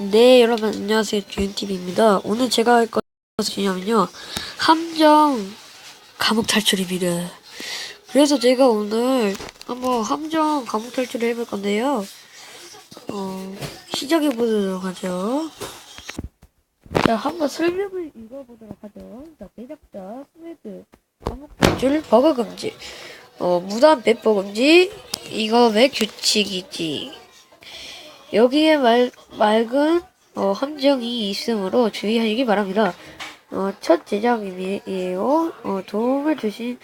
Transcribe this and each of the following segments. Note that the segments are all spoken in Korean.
네, 여러분 안녕하세요. 듀엔TV입니다. 오늘 제가 할 것이냐면요. 함정 감옥 탈출입니다. 그래서 제가 오늘 한번 함정 감옥 탈출을 해볼 건데요. 어, 시작해 보도록 하죠. 자, 한번 설명을 읽어보도록 하죠. 자, 제작자 스웨드 감옥 탈출 버그 금지. 어, 무단 배포 금지. 이거 왜 규칙이지? 여기에 말, 맑은 어, 함정이 있으므로 주의하시기 바랍니다. 어, 첫 제작이에요. 어, 도움을 주신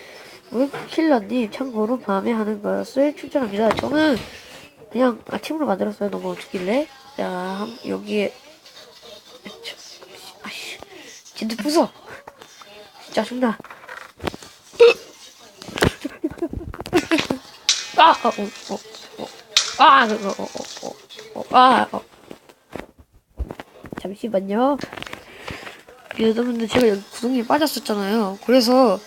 킬러님 참고로 밤에 하는 것을 추천합니다. 저는 그냥 아침으로 만들었어요. 너무 어떻길래? 자, 한- 여기에 저, 아씨, 진짜 부숴. 짜증나. 아, 어, 어, 어, 아, 어, 어, 어, 어. 어, 아, 어. 잠시만요. 여러분들 제가 여기 구덩이에 빠졌었잖아요. 그래서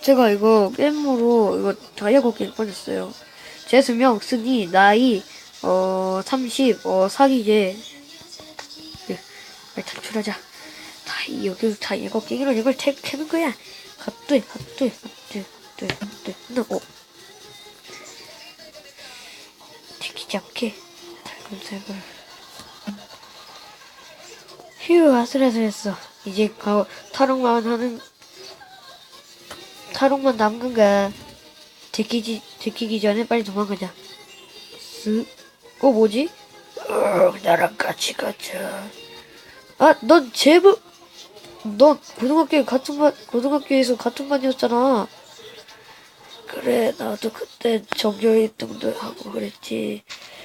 제가 이거 게임으로 이거 다이아고기에 빠졌어요. 제 수명, 순위, 나이, 어, 30, 어, 사기제. 네, 빨리 탈출하자. 다, 여기 다이아고기로 이걸 태, 캐는 거야. 갓돼, 갓돼, 갓돼, 갓돼, 갓돼. 나, 어. 지키지 않게. 살금살금. 휴, 아슬아슬했어. 이제 가, 탈옥만 하는, 탈옥만 남은 거야. 들키지, 들키기 전에 빨리 도망가자. 쓱. 어, 뭐지? 어, 나랑 같이 가자. 아, 넌 제부, 너 고등학교 같은 반, 고등학교에서 같은 반이었잖아. 그래, 나도 그때 전교 1등도 하고 그랬지.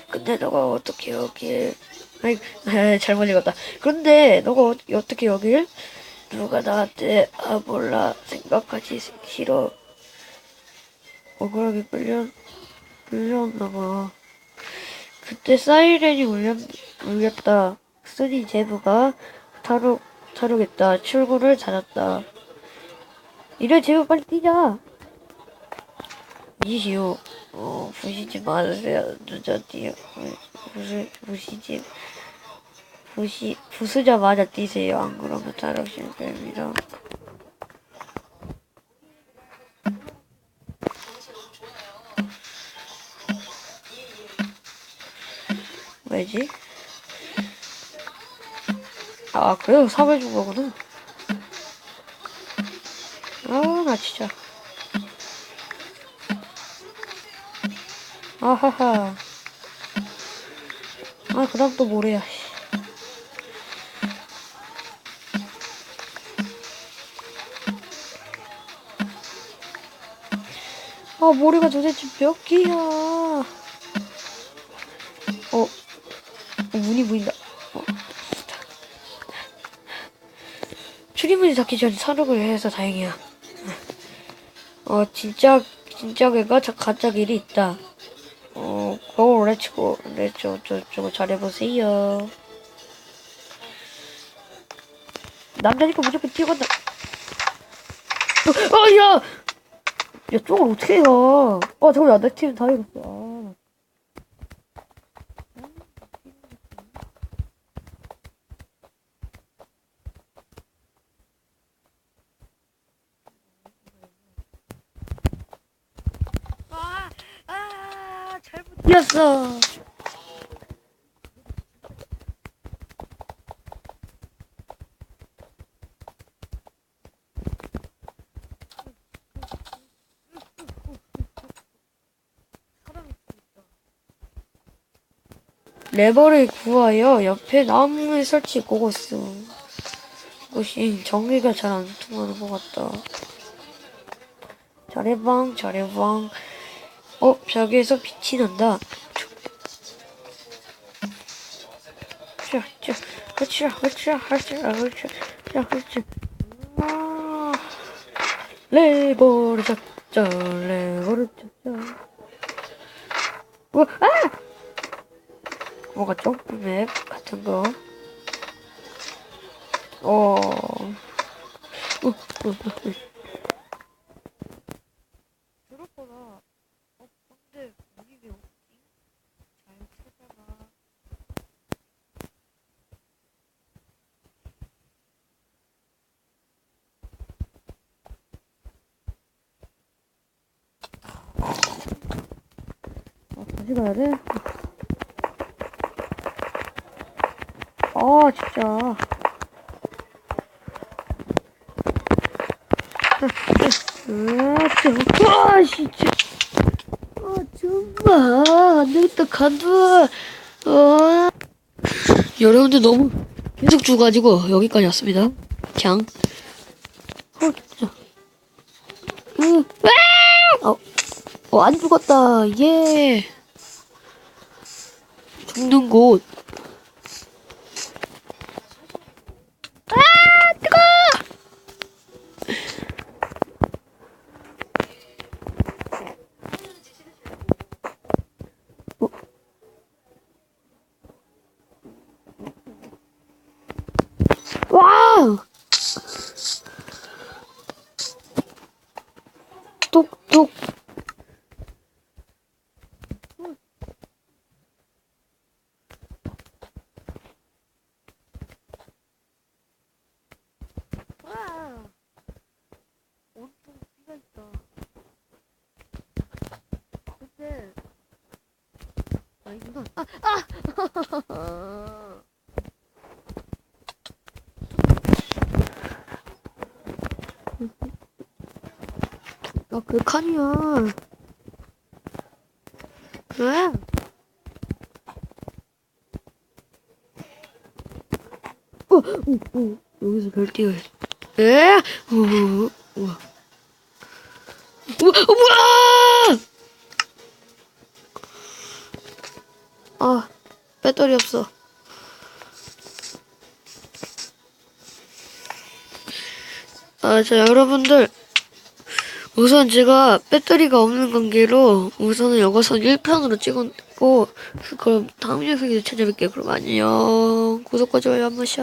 근데 너가 어떻게 여길, 아이, 잘못 읽었다. 그런데 너가 어, 어떻게 여길? 누가 나한테, 아, 몰라, 생각하기 싫어. 억울하게 끌려, 끌려왔나봐. 그때 사이렌이 울렸, 울렸다. 쓰니 제부가 탈옥, 탈옥했다. 출구를 찾았다. 이래 제부 빨리 뛰자. 이시오, 어, 부시지 마세요. 늦었디요. 부수, 부시지, 부시, 부수자마자 뛰세요. 안 그러면 타락 실패입니다. 왜지? 아, 그래도 사발 준 거구나. 아, 나 진짜. 아하하. 아, 그 다음 또 뭐래야. 씨. 아, 모래가 도대체 몇 개야. 어, 어, 문이 보인다. 어. 출입문이 닫기 전에 사륙을 해서 다행이야. 어, 진짜, 진짜 개가 자- 가짜 길이 있다. 어, 고, 렛츠고, 렛츠, 어쩌고저쩌고 잘해보세요. 남자니까 무조건 뛰어간다. 어, 어, 야! 야, 저걸 어떻게 가? 어, 잠깐만, 내 팀다 이겼어. 아. 아, 아, 잘못 뛰었어. 레버를 구하여 옆에 나무에 설치 고고스. 이것이 전기가 잘 안 통하는 것 같다. 잘해방, 잘해방. 어, 벽에서 빛이 난다. 자, 자, 그치, 그치, 그치, 그치, 자, 그치. 아, 레버를 잡자, 레버를 잡자. 뭐, 아! 뭐가 점프맵 같은 거. 어. 우, 우, 우, 우. 그렇구나. 어, 근데 우리 왜 없지? 잘 찾아봐. 가져가야 돼? 아, 진짜. 아, 진짜. 아, 정말. 안 되겠다, 간다. 아. 여러분들 너무 계속 죽어가지고 여기까지 왔습니다. 그냥. 어, 진짜. 으, 아! 어, 어, 안 죽었다. 예. 죽는 곳. 아, 뜨거! 어. 똑똑. 와! 엄청 피가 있다. 근데 아 이거 아 아! 아, 그 칸이야. 왜? 어, 오, 오, 여기서 별 뛰어. 에? 오, 오, 우와. 우와, 어, 뭐 아, 배터리 없어. 아, 자, 여러분들. 우선 제가 배터리가 없는 관계로 우선은 여기서 1편으로 찍었고 그럼 다음 영상에서 찾아뵐게요. 그럼 안녕. 구독과 좋아요 한 번씩.